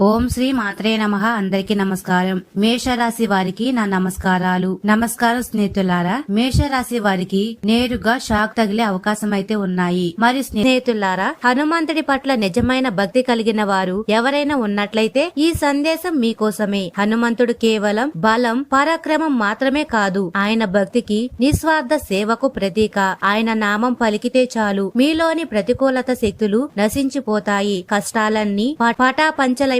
ఓం శ్రీ మాత్రే నమ. అందరికి నమస్కారం. మేషరాశి వారికి నా నమస్కారాలు. నమస్కారం స్నేహితులారా మేషరాశి వారికి నేరుగా షాక్ తగిలే అవకాశం అయితే ఉన్నాయి. మరి స్నేహితులారా హనుమంతుడి పట్ల నిజమైన భక్తి కలిగిన వారు ఎవరైనా ఉన్నట్లయితే ఈ సందేశం మీకోసమే. హనుమంతుడు కేవలం బలం పరాక్రమం మాత్రమే కాదు ఆయన భక్తికి నిస్వార్థ సేవకు ప్రతీక. ఆయన నామం పలికితే చాలు. మీలోని ప్రతికూలత శక్తులు నశించిపోతాయి. కష్టాలన్నీ ప-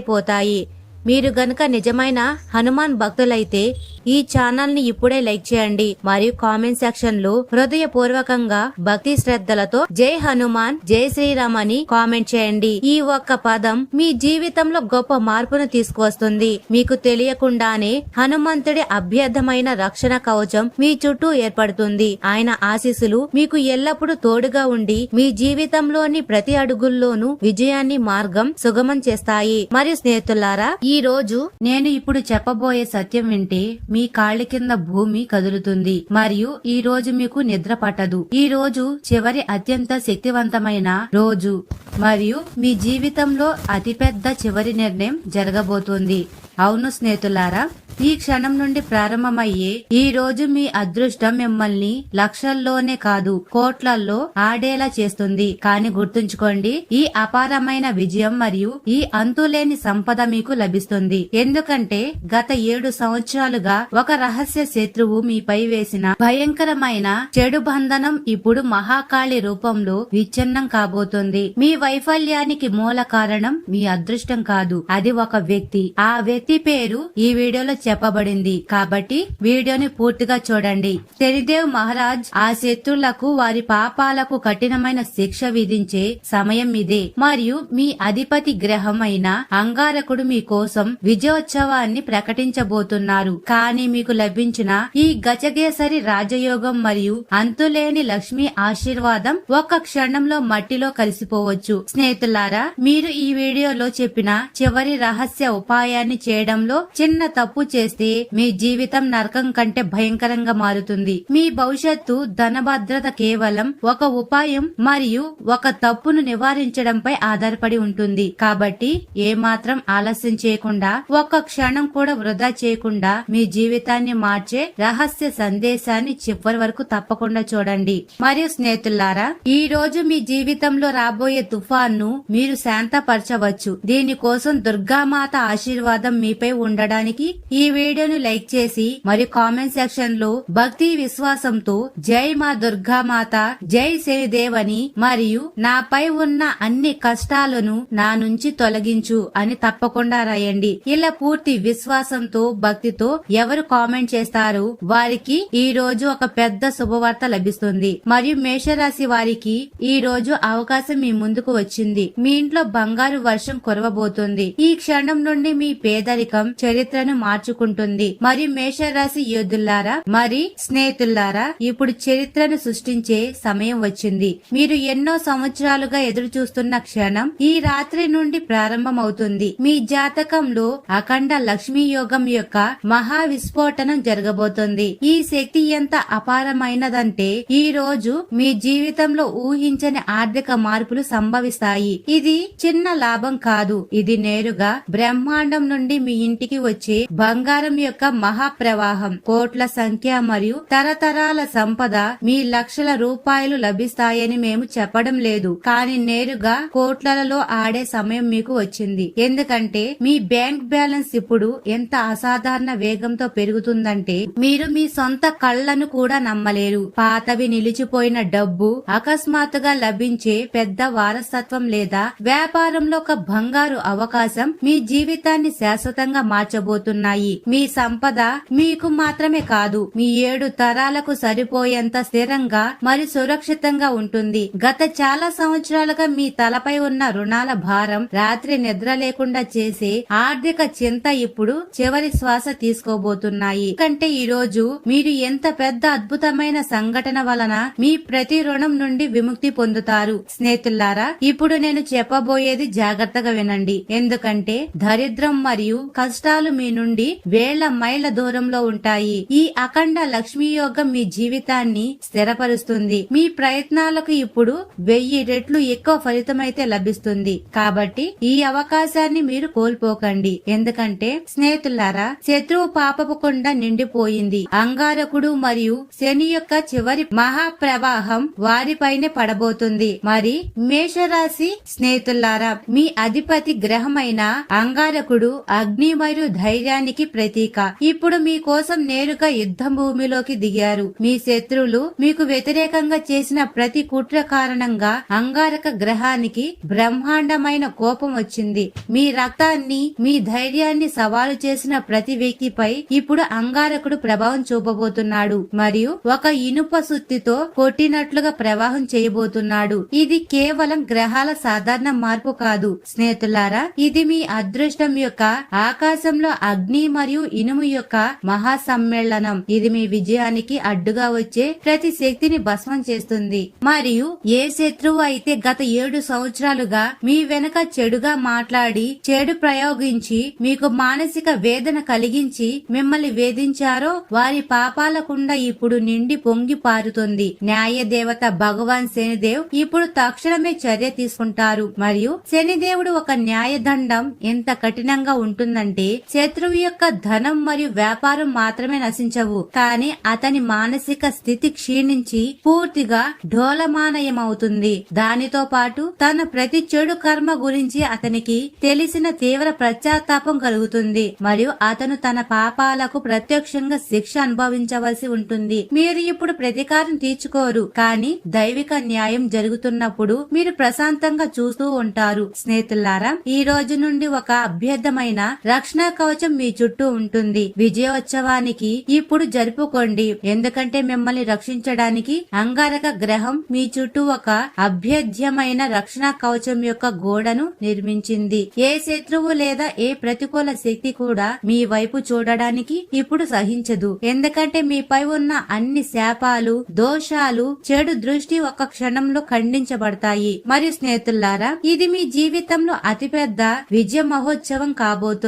పటాపంచలైపోతాయి మీరు గనుక నిజమైన హనుమాన్ భక్తులైతే ఈ ఛానల్ని ఇప్పుడే లైక్ చేయండి మరియు కామెంట్ సెక్షన్లో హృదయపూర్వకంగా భక్తి శ్రద్ధలతో జై హనుమాన్ జై శ్రీరామ్ అని కామెంట్ చేయండి. ఈ ఒక్క పదం మీ జీవితంలో గొప్ప మార్పును తీసుకువస్తుంది. మీకు తెలియకుండానే హనుమంతుడి అభ్యర్థమైన రక్షణ కవచం మీ చుట్టూ ఏర్పడుతుంది. ఆయన ఆశీస్సులు మీకు ఎల్లప్పుడూ తోడుగా ఉండి మీ జీవితంలోని ప్రతి అడుగుల్లోనూ విజయాన్ని మార్గం సుగమం చేస్తాయి. మరియు స్నేహితులారా ఈ రోజు నేను ఇప్పుడు చెప్పబోయే సత్యం వింటే మీ కాళ్ళ కింద భూమి కదులుతుంది. మరియు ఈ రోజు మీకు నిద్ర పట్టదు. ఈ రోజు చివరి అత్యంత శక్తివంతమైన రోజు. మరియు మీ జీవితంలో అతిపెద్ద చివరి నిర్ణయం జరగబోతోంది. అవును స్నేహితులారా ఈ క్షణం నుండి ప్రారంభమయ్యే ఈ రోజు మీ అదృష్టం మిమ్మల్ని లక్షల్లోనే కాదు కోట్లల్లో ఆడేలా చేస్తుంది. కానీ గుర్తుంచుకోండి ఈ అపారమైన విజయం మరియు ఈ అంతులేని సంపద మీకు లభిస్తుంది. ఎందుకంటే గత ఏడు సంవత్సరాలుగా ఒక రహస్య శత్రువు మీపై వేసిన భయంకరమైన చెడు బంధనం ఇప్పుడు మహాకాళి రూపంలో విచ్ఛిన్నం కాబోతుంది. మీ వైఫల్యానికి మూల కారణం మీ అదృష్టం కాదు. అది ఒక వ్యక్తి. ఆ వ్యక్తి పేరు ఈ వీడియోలో చెప్పబడింది. కాబట్టి వీడియోని పూర్తిగా చూడండి. శనిదేవ్ మహారాజ్ ఆ శత్రులకు వారి పాపాలకు కఠినమైన శిక్ష విధించే సమయం ఇదే. మరియు మీ అధిపతి గ్రహమైన అంగారకుడు మీ కోసం విజయోత్సవాన్ని ప్రకటించబోతున్నారు. కానీ మీకు లభించిన ఈ గజగేసరి రాజయోగం మరియు అంతులేని లక్ష్మి ఆశీర్వాదం ఒక్క క్షణంలో మట్టిలో కలిసిపోవచ్చు. స్నేహితులారా మీరు ఈ వీడియోలో చెప్పిన చివరి రహస్య ఉపాయాన్ని చేయడంలో చిన్న తప్పు చేస్తే మీ జీవితం నరకం కంటే భయంకరంగా మారుతుంది. మీ భవిష్యత్తు ధన భద్రత కేవలం ఒక ఉపాయం మరియు ఒక తప్పును నివారించడంపై ఆధారపడి ఉంటుంది. కాబట్టి ఏ మాత్రం ఆలస్యం చేయకుండా ఒక్క క్షణం కూడా వృధా చేయకుండా మీ జీవితాన్ని మార్చే రహస్య సందేశాన్ని చివరి వరకు తప్పకుండా చూడండి. మరియు స్నేహితులారా ఈ రోజు మీ జీవితంలో రాబోయే తుఫాన్ను మీరు శాంతపరచవచ్చు. దీనికోసం దుర్గామాత ఆశీర్వాదం మీపై ఉండడానికి ఈ వీడియోను లైక్ చేసి మరియు కామెంట్ సెక్షన్లో భక్తి విశ్వాసంతో జై మా దుర్గా మాత జై శనిదేవ్ అని మరియు నాపై ఉన్న అన్ని కష్టాలను నా నుంచి తొలగించు అని తప్పకుండా రాయండి. ఇలా పూర్తి విశ్వాసంతో భక్తితో ఎవరు కామెంట్ చేస్తారు వారికి ఈ రోజు ఒక పెద్ద శుభవార్త లభిస్తుంది. మరియు మేషరాశి వారికి ఈ రోజు అవకాశం మీ ముందుకు వచ్చింది. మీ ఇంట్లో బంగారు వర్షం కురవబోతుంది. ఈ క్షణం నుండి మీ పేద పేదరికం చరిత్రను మార్చుకుంటుంది. మరియు మేషరాశి యోధుల్లారా? మరి స్నేహితుల్లారా? ఇప్పుడు చరిత్రను సృష్టించే సమయం వచ్చింది. మీరు ఎన్నో సంవత్సరాలుగా ఎదురు చూస్తున్న క్షణం ఈ రాత్రి నుండి ప్రారంభమవుతుంది. మీ జాతకంలో అఖండ లక్ష్మీ యోగం యొక్క మహా విస్ఫోటనం జరగబోతుంది. ఈ శక్తి ఎంత అపారమైనదంటే ఈ రోజు మీ జీవితంలో ఊహించని ఆర్థిక మార్పులు సంభవిస్తాయి. ఇది చిన్న లాభం కాదు. ఇది నేరుగా బ్రహ్మాండం నుండి మీ ఇంటికి వచ్చే బంగారం యొక్క మహాప్రవాహం కోట్ల సంఖ్య మరియు తరతరాల సంపద మీ లక్షల రూపాయలు లభిస్తాయని మేము చెప్పడం లేదు. కానీ నేరుగా కోట్లలో ఆడే సమయం మీకు వచ్చింది. ఎందుకంటే మీ బ్యాంక్ బ్యాలెన్స్ ఇప్పుడు ఎంత అసాధారణ వేగంతో పెరుగుతుందంటే మీరు మీ సొంత కళ్ళను కూడా నమ్మలేరు. పాతవి నిలిచిపోయిన డబ్బు అకస్మాత్తుగా లభించే పెద్ద వారసత్వం లేదా వ్యాపారంలో ఒక బంగారు అవకాశం మీ జీవితాన్ని శాశ్వత శాశ్వతంగా మార్చబోతున్నాయి. మీ సంపద మీకు మాత్రమే కాదు మీ ఏడు తరాలకు సరిపోయేంత స్థిరంగా మరి సురక్షితంగా ఉంటుంది. గత చాలా సంవత్సరాలుగా మీ తలపై ఉన్న రుణాల భారం రాత్రి నిద్ర లేకుండా చేసే ఆర్థిక చింత ఇప్పుడు చివరి శ్వాస తీసుకోబోతున్నాయి. కంటే ఈ రోజు మీరు ఎంత పెద్ద అద్భుతమైన సంఘటన వలన మీ ప్రతి రుణం నుండి విముక్తి పొందుతారు. స్నేహితులారా ఇప్పుడు నేను చెప్పబోయేది జాగ్రత్తగా వినండి. ఎందుకంటే దరిద్రం మరియు మరియు కష్టాలు మీ నుండి వేల మైళ్ళ దూరంలో ఉంటాయి. ఈ అఖండ లక్ష్మీ యోగం మీ జీవితాన్ని స్థిరపరుస్తుంది. మీ ప్రయత్నాలకు ఇప్పుడు వెయ్యి రెట్లు ఎక్కువ ఫలితమైతే లభిస్తుంది. కాబట్టి ఈ అవకాశాన్ని మీరు కోల్పోకండి. ఎందుకంటే స్నేహితులారా శత్రువు పాపపు కొండ నిండిపోయింది. అంగారకుడు మరియు శని యొక్క చివరి మహాప్రవాహం వారిపైనే పడబోతుంది. మరి మేషరాశి స్నేహితులారా మీ అధిపతి గ్రహమైన అంగారకుడు అగ్ని మరియు ధైర్యానికి ప్రతీక. ఇప్పుడు మీ కోసం నేరుగా యుద్ధం భూమిలోకి దిగారు. మీ శత్రువులు మీకు వ్యతిరేకంగా చేసిన ప్రతి కుట్ర కారణంగా అంగారక గ్రహానికి బ్రహ్మాండమైన కోపం వచ్చింది. మీ రక్తాన్ని మీ ధైర్యాన్ని సవాలు చేసిన ప్రతి వ్యక్తిపై ఇప్పుడు అంగారకుడు ప్రభావం చూపబోతున్నాడు మరియు ఒక ఇనుప సుత్తితో కొట్టినట్లుగా ప్రవాహం చేయబోతున్నాడు. ఇది కేవలం గ్రహాల సాధారణ మార్పు కాదు. స్నేహితులారా ఇది మీ అదృష్టం యొక్క ఆకాశంలో అగ్ని మరియు ఇనుము యొక్క మహాసమ్మేళనం. ఇది మీ విజయానికి అడ్డుగా వచ్చే ప్రతి శక్తిని భస్మం చేస్తుంది. మరియు ఏ శత్రువు అయితే గత ఏడు సంవత్సరాలుగా మీ వెనక చెడుగా మాట్లాడి చెడు ప్రయోగించి మీకు మానసిక వేదన కలిగించి మిమ్మల్ని వేధించారో వారి పాపాలకుండా ఇప్పుడు నిండి పొంగి పారుతుంది. న్యాయ దేవత భగవాన్ శనిదేవ్ ఇప్పుడు తక్షణమే చర్య తీసుకుంటారు. మరియు శనిదేవుడు ఒక న్యాయదండం. ఎంత కఠినంగా ఉంటుంది ఉంటుందంటే శత్రువు యొక్క ధనం మరియు వ్యాపారం మాత్రమే నశించవు. కానీ అతని మానసిక స్థితి క్షీణించి పూర్తిగా డోలమానయమవుతుంది. దానితో పాటు తన ప్రతి చెడు కర్మ గురించి అతనికి తెలిసిన తీవ్ర పశ్చాత్తాపం కలుగుతుంది. మరియు అతను తన పాపాలకు ప్రత్యక్షంగా శిక్ష అనుభవించవలసి ఉంటుంది. మీరు ఇప్పుడు ప్రతీకారం తీర్చుకోరు. కానీ దైవిక న్యాయం జరుగుతున్నప్పుడు మీరు ప్రశాంతంగా చూస్తూ ఉంటారు. స్నేహితులారా ఈ రోజు నుండి ఒక అభ్యర్థమైన రక్షణ కవచం మీ చుట్టూ ఉంటుంది. విజయోత్సవానికి ఇప్పుడు జరుపుకోండి. ఎందుకంటే మిమ్మల్ని రక్షించడానికి అంగారక గ్రహం మీ చుట్టూ ఒక అభ్యర్థ్యమైన రక్షణ కవచం యొక్క గోడను నిర్మించింది. ఏ శత్రువు లేదా ఏ ప్రతికూల శక్తి కూడా మీ వైపు చూడడానికి ఇప్పుడు సహించదు. ఎందుకంటే మీపై ఉన్న అన్ని శాపాలు దోషాలు చెడు దృష్టి ఒక క్షణంలో ఖండించబడతాయి. మరియు స్నేహితులారా ఇది మీ జీవితంలో అతిపెద్ద విజయ మహోత్సవం కాబోతుంది.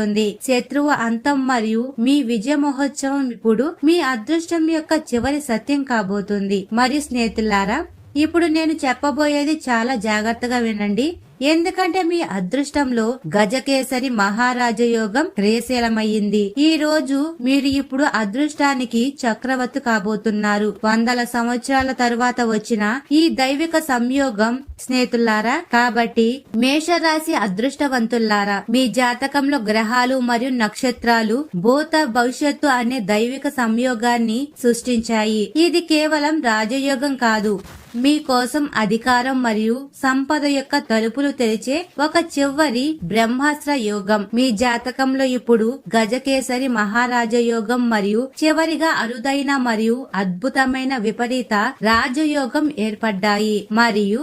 శత్రువు అంతం మరియు మీ విజయ మహోత్సవం ఇప్పుడు మీ అదృష్టం యొక్క చివరి సత్యం కాబోతుంది. మరియు స్నేహితులారా ఇప్పుడు నేను చెప్పబోయేది చాలా జాగ్రత్తగా వినండి. ఎందుకంటే మీ అదృష్టంలో గజకేసరి మహారాజయోగం క్రియశీలమయ్యింది ఈ రోజు మీరు ఇప్పుడు అదృష్టానికి చక్రవర్తి కాబోతున్నారు. వందల సంవత్సరాల తరువాత వచ్చిన ఈ దైవిక సంయోగం స్నేహితులారా కాబట్టి మేషరాశి అదృష్టవంతుల్లారా మీ జాతకంలో గ్రహాలు మరియు నక్షత్రాలు భూత భవిష్యత్తు అనే దైవిక సంయోగాన్ని సృష్టించాయి. ఇది కేవలం రాజయోగం కాదు. మీ కోసం అధికారం మరియు సంపద యొక్క తలుపులు తెరిచే ఒక చివరి బ్రహ్మాస్త్ర యోగం. మీ జాతకంలో ఇప్పుడు గజకేసరి మహారాజ యోగం మరియు చివరిగా అరుదైన మరియు అద్భుతమైన విపరీత రాజయోగం ఏర్పడ్డాయి. మరియు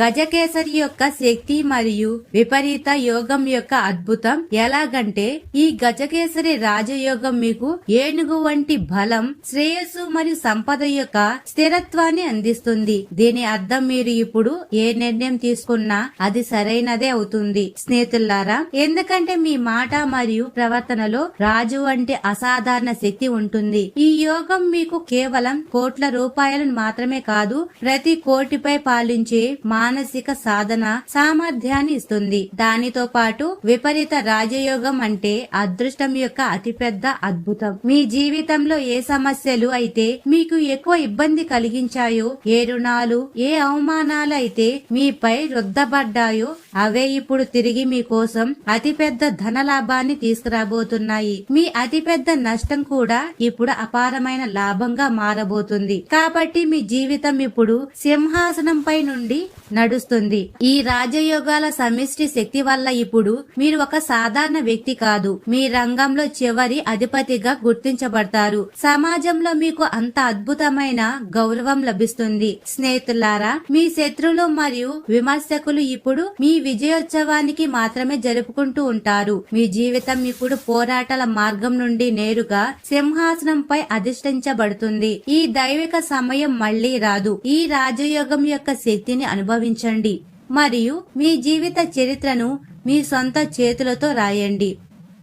గజకేసరి యొక్క శక్తి మరియు విపరీత యోగం యొక్క అద్భుతం ఎలాగంటే ఈ గజకేసరి రాజయోగం మీకు ఏనుగు వంటి బలం శ్రేయస్సు మరియు సంపద యొక్క స్థిరత్వాన్ని అందిస్తుంది. దీని అర్థం మీరు ఇప్పుడు ఏ నిర్ణయం తీసుకున్నా అది సరైనదే అవుతుంది. స్నేహితులారా ఎందుకంటే మీ మాట మరియు ప్రవర్తనలో రాజు వంటి అసాధారణ శక్తి ఉంటుంది. ఈ యోగం మీకు కేవలం కోట్ల రూపాయలను మాత్రమే కాదు ప్రతి కోటిపై పాలించే మానసిక సాధన సామర్థ్యాన్ని ఇస్తుంది. దానితో పాటు విపరీత రాజయోగం అంటే అదృష్టం యొక్క అతిపెద్ద అద్భుతం. మీ జీవితంలో ఏ సమస్యలు అయితే మీకు ఎక్కువ ఇబ్బంది కలిగించాయో ఏ రుణాలు ఏ అవమానాలు అయితే మీపై రుద్దబడ్డాయో అవే ఇప్పుడు తిరిగి మీకోసం అతిపెద్ద ధన లాభాన్ని తీసుకురాబోతున్నాయి. మీ అతిపెద్ద నష్టం కూడా ఇప్పుడు అపారమైన లాభంగా మారబోతుంది. కాబట్టి మీ జీవితం ఇప్పుడు సింహాసనంపై నుండి నడుస్తుంది. ఈ రాజయోగాల సమిష్టి శక్తి వల్ల ఇప్పుడు మీరు ఒక సాధారణ వ్యక్తి కాదు. మీ రంగంలో చివరి అధిపతిగా గుర్తించబడతారు. సమాజంలో మీకు అంత అద్భుతమైన గౌరవం లభిస్తుంది. స్నేహితులారా మీ శత్రులు మరియు విమర్శకులు ఇప్పుడు మీ విజయోత్సవానికి మాత్రమే జరుపుకుంటూ ఉంటారు. మీ జీవితం ఇప్పుడు పోరాటాల మార్గం నుండి నేరుగా సింహాసనంపై అధిష్ఠించబడుతుంది. ఈ దైవిక సమయం మళ్ళీ రాదు. ఈ రాజయోగం యొక్క శక్తిని భావించండి మరియు మీ జీవిత చరిత్రను మీ సొంత చేతులతో రాయండి.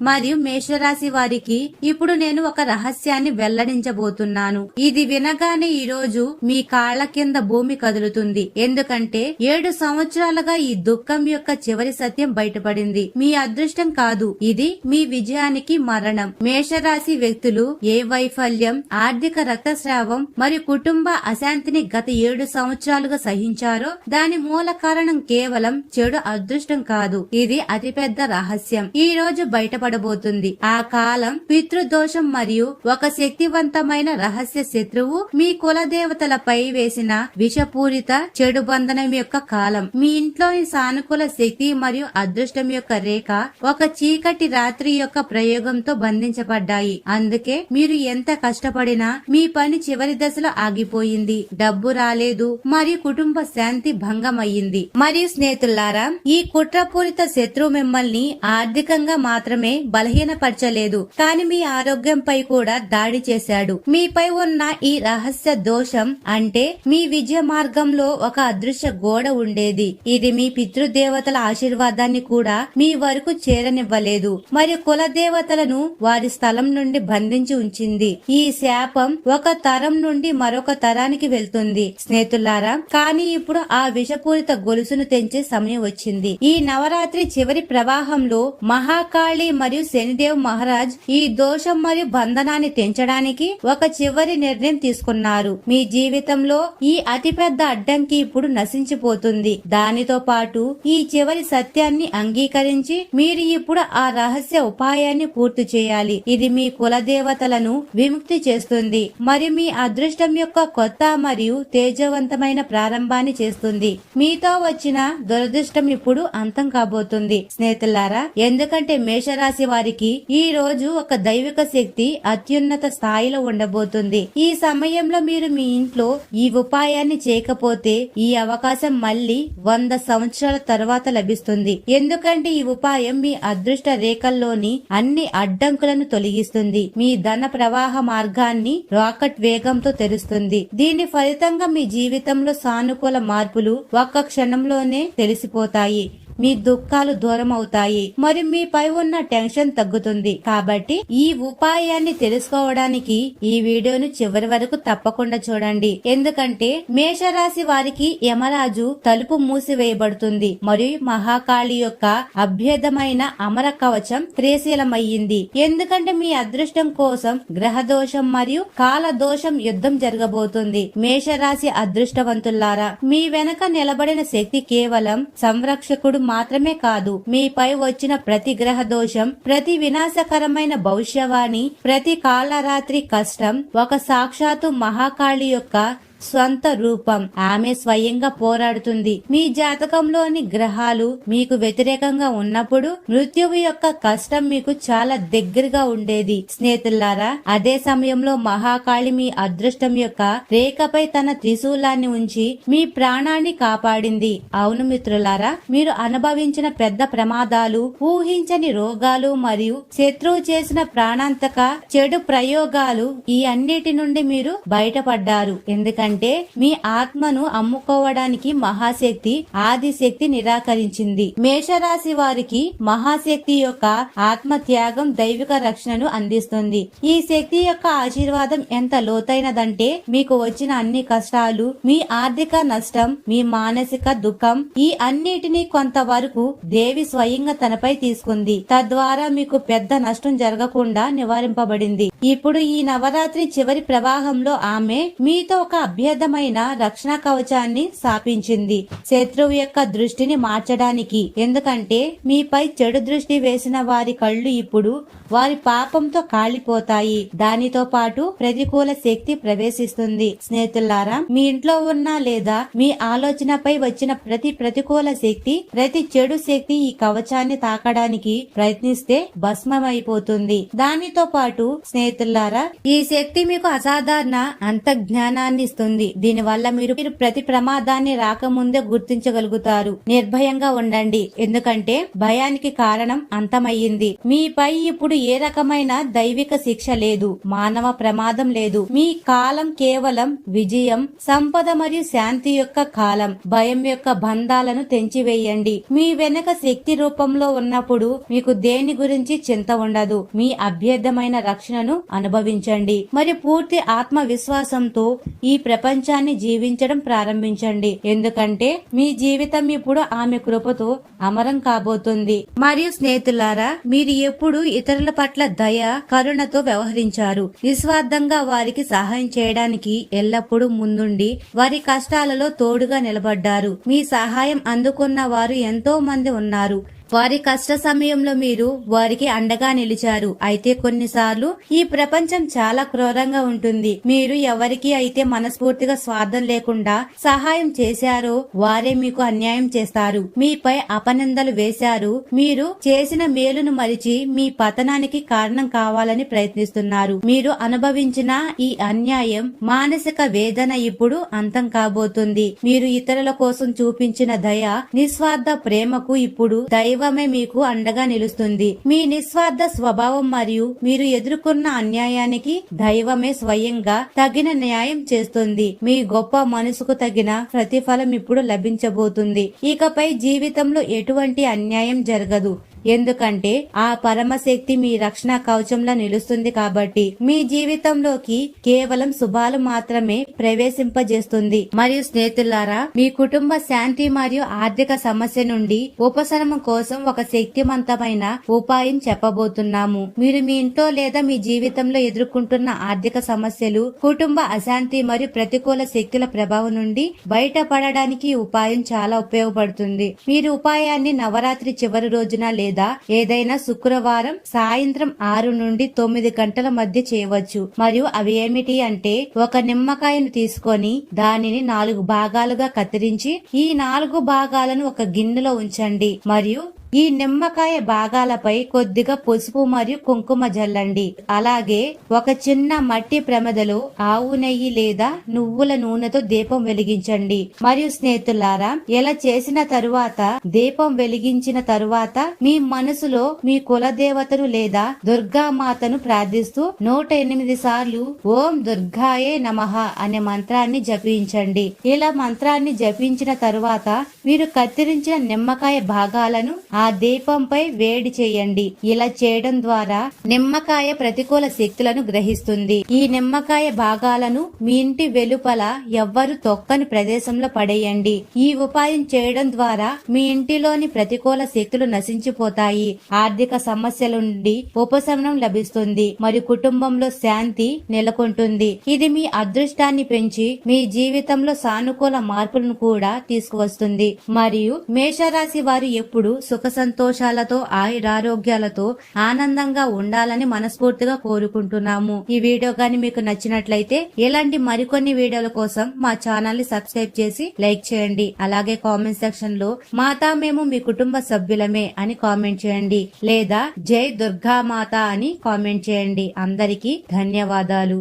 మరియు మేషరాశి వారికి ఇప్పుడు నేను ఒక రహస్యాన్ని వెల్లడించబోతున్నాను. ఇది వినగానే ఈ రోజు మీ కాళ్ళ కింద భూమి కదులుతుంది. ఎందుకంటే ఏడు సంవత్సరాలుగా ఈ దుఃఖం యొక్క చివరి సత్యం బయటపడింది. మీ అదృష్టం కాదు ఇది మీ విజయానికి మరణం. మేషరాశి వ్యక్తులు ఏ వైఫల్యం ఆర్థిక రక్తస్రావం మరియు కుటుంబ అశాంతిని గత ఏడు సంవత్సరాలుగా సహించారో దాని మూల కారణం కేవలం చెడు అదృష్టం కాదు. ఇది అతిపెద్ద రహస్యం. ఈ రోజు బయటపడబోతుంది ఆ కాలం పితృదోషం మరియు ఒక శక్తివంతమైన రహస్య శత్రువు మీ కులదేవతలపై వేసిన విషపూరిత చెడు బంధనం యొక్క కాలం. మీ ఇంట్లోని సానుకూల శక్తి మరియు అదృష్టం యొక్క రేఖ ఒక చీకటి రాత్రి యొక్క ప్రయోగంతో బంధించబడ్డాయి. అందుకే మీరు ఎంత కష్టపడినా మీ పని చివరి దశలో ఆగిపోయింది. డబ్బు రాలేదు మరియు కుటుంబ శాంతి భంగమయ్యింది. మరియు స్నేహితులారా ఈ కుట్రపూరిత శత్రువు మిమ్మల్ని ఆర్థికంగా మాత్రమే బలహీనపరచలేదు. కానీ మీ ఆరోగ్యంపై కూడా దాడి చేశాడు. మీపై ఉన్న ఈ రహస్య దోషం అంటే మీ విజయ మార్గంలో ఒక అదృశ్య గోడ ఉండేది. ఇది మీ పితృదేవతల ఆశీర్వాదాన్ని కూడా మీ వరకు చేరనివ్వలేదు. మరియు కుల దేవతలను వారి స్థలం నుండి బంధించి ఉంచింది. ఈ శాపం ఒక తరం నుండి మరొక తరానికి వెళ్తుంది. స్నేహితులారా కానీ ఇప్పుడు ఆ విషపూరిత గొలుసును తెంచే సమయం వచ్చింది. ఈ నవరాత్రి చివరి ప్రవాహంలో మహాకాళి మరియు మరియు శనిదేవ్ మహారాజ్ ఈ దోషం మరియు బంధనాన్ని తెంచడానికి ఒక చివరి నిర్ణయం తీసుకున్నారు. మీ జీవితంలో ఈ అతిపెద్ద అడ్డంకి ఇప్పుడు నశించిపోతుంది. దానితో పాటు ఈ చివరి సత్యాన్ని అంగీకరించి మీరు ఇప్పుడు ఆ రహస్య ఉపాయాన్ని పూర్తి చేయాలి. ఇది మీ కులదేవతలను విముక్తి చేస్తుంది. మరియు మీ అదృష్టం యొక్క కొత్త మరియు తేజవంతమైన ప్రారంభాన్ని చేస్తుంది. మీతో వచ్చిన దురదృష్టం ఇప్పుడు అంతం కాబోతుంది. స్నేహితులారా ఎందుకంటే మేషరాశి వారికి ఈ రోజు ఒక దైవిక శక్తి అత్యున్నత స్థాయిలో ఉండబోతుంది. ఈ సమయంలో మీరు మీ ఇంట్లో ఈ ఉపాయాన్ని చేయకపోతే ఈ అవకాశం మళ్ళీ వంద సంవత్సరాల తర్వాత లభిస్తుంది. ఎందుకంటే ఈ ఉపాయం మీ అదృష్ట రేఖల్లోని అన్ని అడ్డంకులను తొలగిస్తుంది. మీ ధన ప్రవాహ మార్గాన్ని రాకెట్ వేగంతో తెరుస్తుంది. దీని ఫలితంగా మీ జీవితంలో సానుకూల మార్పులు ఒక్క క్షణంలోనే తెలిసిపోతాయి. మీ దుఃఖాలు దూరం అవుతాయి. మరి మీపై ఉన్న టెన్షన్ తగ్గుతుంది. కాబట్టి ఈ ఉపాయాన్ని తెలుసుకోవడానికి ఈ వీడియోను చివరి వరకు తప్పకుండా చూడండి. ఎందుకంటే మేషరాశి వారికి యమరాజు తలుపు మూసివేయబడుతుంది. మరియు మహాకాళి యొక్క అభ్యర్థమైన అమర కవచం క్రియాశీలమయ్యింది ఎందుకంటే మీ అదృష్టం కోసం గ్రహ దోషం మరియు కాల దోషం యుద్ధం జరగబోతుంది. మేషరాశి అదృష్టవంతులారా మీ వెనక నిలబడిన శక్తి కేవలం సంరక్షకుడు మాత్రమే కాదు మీపై వచ్చిన ప్రతి గ్రహ దోషం ప్రతి వినాశకరమైన భవిష్యవాణి ప్రతి కాలరాత్రి కష్టం ఒక సాక్షాత్తు మహాకాళి యొక్క స్వంత రూపం. ఆమె స్వయంగా పోరాడుతుంది. మీ జాతకంలోని గ్రహాలు మీకు వ్యతిరేకంగా ఉన్నప్పుడు మృత్యువు యొక్క కష్టం మీకు చాలా దగ్గరగా ఉండేది. స్నేహితులారా అదే సమయంలో మహాకాళి మీ అదృష్టం యొక్క రేఖపై తన త్రిశూలాన్ని ఉంచి మీ ప్రాణాన్ని కాపాడింది. అవును మిత్రులారా మీరు అనుభవించిన పెద్ద ప్రమాదాలు ఊహించని రోగాలు మరియు శత్రువు చేసిన ప్రాణాంతక చెడు ప్రయోగాలు ఈ అన్నిటి నుండి మీరు బయటపడ్డారు. ఎందుకంటే అంటే మీ ఆత్మను అమ్ముకోవడానికి మహాశక్తి ఆదిశక్తి నిరాకరించింది. మేషరాశి వారికి మహాశక్తి యొక్క ఆత్మ త్యాగం దైవిక రక్షణను అందిస్తుంది. ఈ శక్తి యొక్క ఆశీర్వాదం ఎంత లోతైనదంటే మీకు వచ్చిన అన్ని కష్టాలు మీ ఆర్థిక నష్టం మీ మానసిక దుఃఖం ఈ అన్నిటినీ కొంతవరకు దేవి స్వయంగా తనపై తీసుకుంది. తద్వారా మీకు పెద్ద నష్టం జరగకుండా నివారింపబడింది. ఇప్పుడు ఈ నవరాత్రి చివరి ప్రవాహంలో ఆమె మీతో ఒక అభ్యర్థమైన రక్షణ కవచాన్ని స్థాపించింది. శత్రువు యొక్క దృష్టిని మార్చడానికి. ఎందుకంటే మీపై చెడు దృష్టి వేసిన వారి కళ్ళు ఇప్పుడు వారి పాపంతో కాలిపోతాయి. దానితో పాటు ప్రతికూల శక్తి ప్రవేశిస్తుంది. స్నేహితులారా మీ ఇంట్లో ఉన్న లేదా మీ ఆలోచనపై వచ్చిన ప్రతి ప్రతికూల శక్తి ప్రతి చెడు శక్తి ఈ కవచాన్ని తాకడానికి ప్రయత్నిస్తే భస్మమైపోతుంది. దానితో పాటు స్నేహితులారా ఈ శక్తి మీకు అసాధారణ అంత జ్ఞానాన్ని ఇస్తుంది. ఉంటుంది దీనివల్ల మీరు మీరు ప్రతి ప్రమాదాన్ని రాకముందే గుర్తించగలుగుతారు. నిర్భయంగా ఉండండి. ఎందుకంటే భయానికి కారణం అంతమయ్యింది. మీపై ఇప్పుడు ఏ రకమైన దైవిక శిక్ష లేదు. మానవ ప్రమాదం లేదు. మీ కాలం కేవలం విజయం సంపద మరియు శాంతి యొక్క కాలం. భయం యొక్క బంధాలను తెంచివేయండి. మీ వెనక శక్తి రూపంలో ఉన్నప్పుడు మీకు దేని గురించి చింత ఉండదు. మీ అభ్యర్థమైన రక్షణను అనుభవించండి. మరి పూర్తి ఆత్మవిశ్వాసంతో ఈ ప్రపంచాన్ని జీవించడం ప్రారంభించండి. ఎందుకంటే మీ జీవితం ఇప్పుడు ఆమె కృపతో అమరం కాబోతుంది. మరియు స్నేహితులారా మీరు ఎప్పుడు ఇతరుల పట్ల దయ కరుణతో వ్యవహరించారు. నిస్వార్థంగా వారికి సహాయం చేయడానికి ఎల్లప్పుడూ ముందుండి వారి కష్టాలలో తోడుగా నిలబడ్డారు. మీ సహాయం అందుకున్న వారు ఎంతో మంది ఉన్నారు. వారి కష్ట సమయంలో మీరు వారికి అండగా నిలిచారు. అయితే కొన్నిసార్లు ఈ ప్రపంచం చాలా క్రూరంగా ఉంటుంది. మీరు ఎవరికి అయితే మనస్ఫూర్తిగా స్వార్థం లేకుండా సహాయం చేశారో వారే మీకు అన్యాయం చేస్తారు. మీపై అపనిందలు వేశారు. మీరు చేసిన మేలును మరిచి మీ పతనానికి కారణం కావాలని ప్రయత్నిస్తున్నారు. మీరు అనుభవించిన ఈ అన్యాయం మానసిక వేదన ఇప్పుడు అంతం కాబోతుంది. మీరు ఇతరుల కోసం చూపించిన దయ నిస్వార్థ ప్రేమకు ఇప్పుడు దైవ దైవమే మీకు అండగా నిలుస్తుంది. మీ నిస్వార్థ స్వభావం మరియు మీరు ఎదుర్కొన్న అన్యాయానికి దైవమే స్వయంగా తగిన న్యాయం చేస్తుంది. మీ గొప్ప మనసుకు తగిన ప్రతిఫలం ఇప్పుడు లభించబోతుంది. ఇకపై జీవితంలో ఎటువంటి అన్యాయం జరగదు. ఎందుకంటే ఆ పరమశక్తి మీ రక్షణ కవచంలో నిలుస్తుంది కాబట్టి మీ జీవితంలోకి కేవలం శుభాలు మాత్రమే ప్రవేశింపజేస్తుంది. మరియు స్నేహితులారా మీ కుటుంబ శాంతి మరియు ఆర్థిక సమస్య నుండి ఉపశమనం కోసం ఒక శక్తివంతమైన ఉపాయం చెప్పబోతున్నాము. మీరు మీ ఇంట్లో లేదా మీ జీవితంలో ఎదుర్కొంటున్న ఆర్థిక సమస్యలు కుటుంబ అశాంతి మరియు ప్రతికూల శక్తుల ప్రభావం నుండి బయటపడడానికి ఈ ఉపాయం చాలా ఉపయోగపడుతుంది. మీరు ఉపాయాన్ని నవరాత్రి చివరి రోజున లేదా ఏదైనా శుక్రవారం సాయంత్రం ఆరు నుండి తొమ్మిది గంటల మధ్య చేయవచ్చు. మరియు అవి ఏమిటి అంటే ఒక నిమ్మకాయను తీసుకొని దానిని నాలుగు భాగాలుగా కత్తిరించి ఈ నాలుగు భాగాలను ఒక గిన్నెలో ఉంచండి. మరియు ఈ నిమ్మకాయ భాగాలపై కొద్దిగా పసుపు మరియు కుంకుమ జల్లండి. అలాగే ఒక చిన్న మట్టి ప్రమదలో ఆవు నెయ్యి లేదా నువ్వుల నూనెతో దీపం వెలిగించండి. మరియు స్నేహితులారా ఇలా చేసిన తరువాత దీపం వెలిగించిన తరువాత మీ మనసులో మీ కులదేవతను లేదా దుర్గామాతను ప్రార్థిస్తూ నూట ఎనిమిది సార్లు ఓం దుర్గాయే నమః అనే మంత్రాన్ని జపించండి. ఇలా మంత్రాన్ని జపించిన తరువాత మీరు కత్తిరించిన నిమ్మకాయ భాగాలను ఆ దీపంపై వేడి చేయండి. ఇలా చేయడం ద్వారా నిమ్మకాయ ప్రతికూల శక్తులను గ్రహిస్తుంది. ఈ నిమ్మకాయ భాగాలను మీ ఇంటి వెలుపల ఎవ్వరు తొక్కని ప్రదేశంలో పడేయండి. ఈ ఉపాయం చేయడం ద్వారా మీ ఇంటిలోని ప్రతికూల శక్తులు నశించిపోతాయి. ఆర్థిక సమస్యల నుండి ఉపశమనం లభిస్తుంది. మరియు కుటుంబంలో శాంతి నెలకొంటుంది. ఇది మీ అదృష్టాన్ని పెంచి మీ జీవితంలో సానుకూల మార్పులను కూడా తీసుకువస్తుంది. మరియు మేషరాశి వారు ఎప్పుడు సుఖ సంతోషాలతో ఆయురారోగ్యాలతో ఆనందంగా ఉండాలని మనస్ఫూర్తిగా కోరుకుంటున్నాము. ఈ వీడియో గాని మీకు నచ్చినట్లయితే ఇలాంటి మరికొన్ని వీడియోల కోసం మా ఛానల్ని సబ్స్క్రైబ్ చేసి లైక్ చేయండి. అలాగే కామెంట్ సెక్షన్లో మాతా మేము మీ కుటుంబ సభ్యులమే అని కామెంట్ చేయండి. లేదా జై దుర్గా మాత అని కామెంట్ చేయండి. అందరికీ ధన్యవాదాలు.